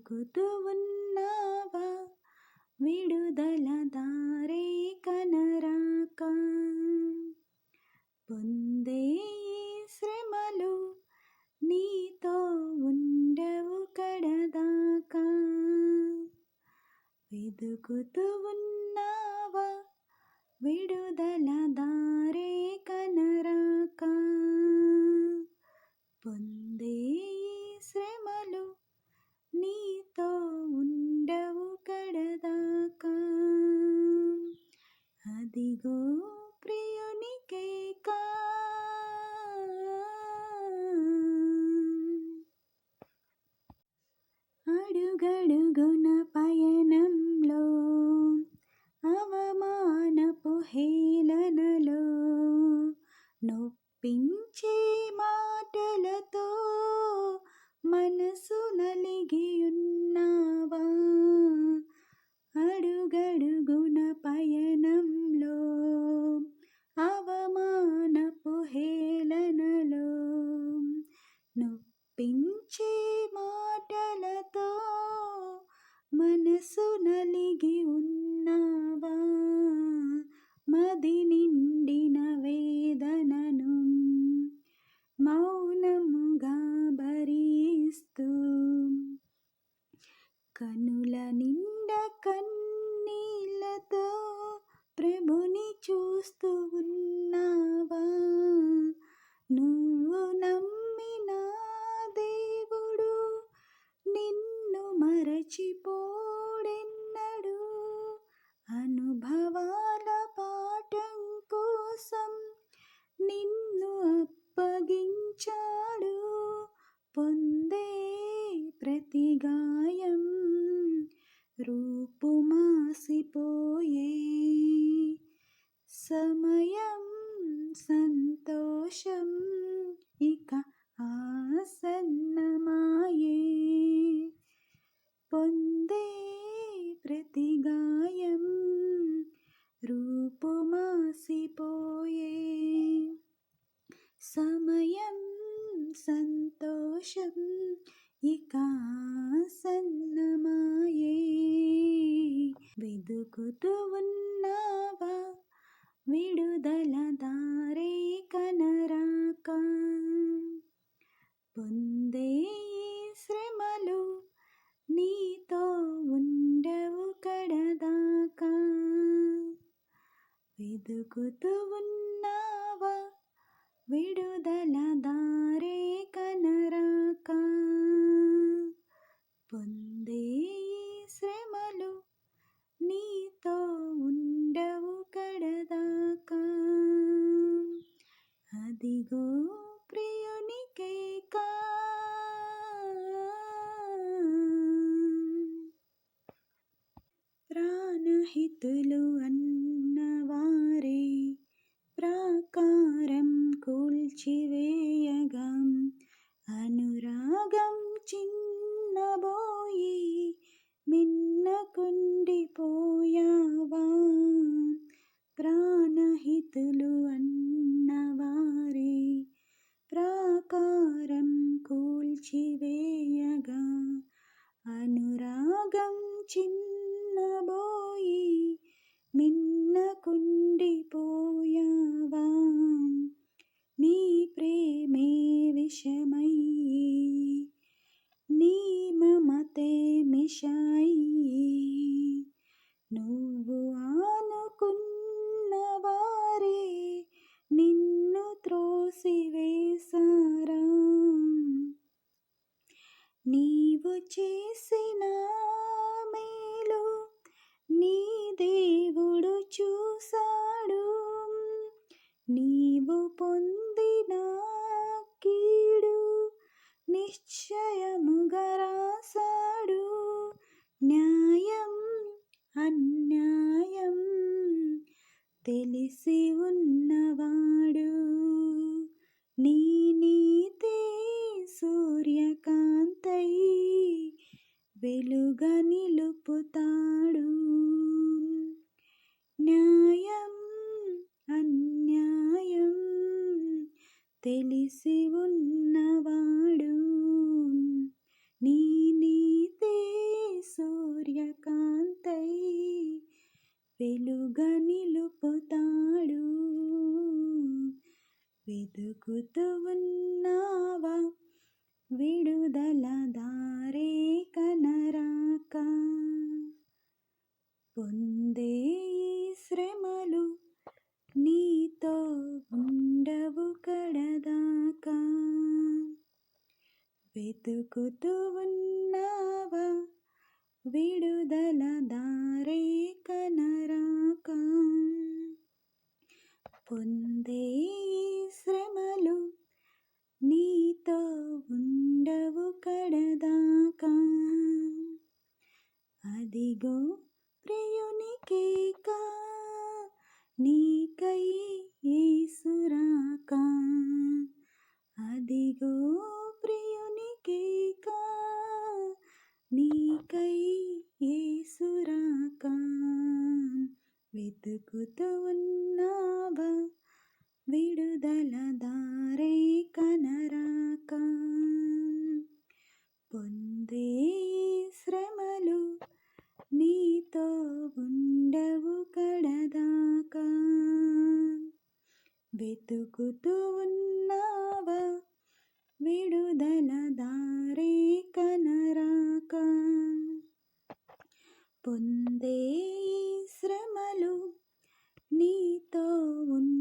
వెతుకుతూ ఉన్నావా విడుదల దారే కనరాక. పొందే శ్రమలు నీతో ఉండవు కడదాకా. వెతుకుతూ ఉన్నావా? విడుదల దారే కనరాక. పొందే అదిగో ప్రియునికేకా అడుగడుగున మనసు నలిగి ఉన్నావా? మది నిండిన వేదనను మౌనముగా భరిస్తూ కనుల నిండ కన్నీళ్ళతో ప్రభుని చూస్తూ ఉన్నావా? నువ్వు నమ్మిన దేవుడు నిన్ను మరచి ప్రతి గాయం రూపుమాసిపోయే. సమయం సంతోషం ఇక ఆసన్నమాయే. పొందే ప్రతి గాయం రూపుమాసిపోయే. సమయం సంతోషం ఇక సన్నమాయే. వెదుకుతూ ఉన్నావా? విడుదల దారే కనరాక. పొందే శ్రమలు నీతో ఉండవు కడదాకా. వెదుకుతూ ఉన్నావా? విడుదల దారే కనరాకా. పొందే శ్రమలు నీతో ఉండవు కడదాకా. అదిగో ప్రియునికేకా ప్రాణహితులు అన్నవారే ప్రాకారం కూల్చివేయగం. అనురాగం చిన్నబో కూల్చివేయగా అనురాగం చిన్నబోయి మిన్నకుండిపోయావా నీ ప్రేమే విషమయ్యి నీ మమతే మిషాయి నువ్వు ఆనుకున్న వారే నిన్ను త్రోసివేశా. నీవు చేసిన మేలు నీ దేవుడు చూశాడు. నీవు పొందిన కీడు నిశ్చయముగా రాశాడు. న్యాయం అన్యాయం తెలిసి ఉన్నవాడు. నీ నీతే సూర్యకాంతై వెలుగ నిలుపుతాడు. న్యాయం అన్యాయం తెలిసి ఉన్నవాడు. నీ నీతే సూర్యకాంతై వెలుగ నిలుపుతాడు. వెతుకుతూ ఉన్నా విడుదల దారే కనరాక పొందే శ్రమలు నీతో ఉండవు కడదాకా. వెతుకుతూ ఉన్నావా? విడుదల దారే అదిగో వెతుకుతూ ఉన్నావా? విడుదల దారే కనరాక. పొందే శ్రమలు నీతో ఉన్న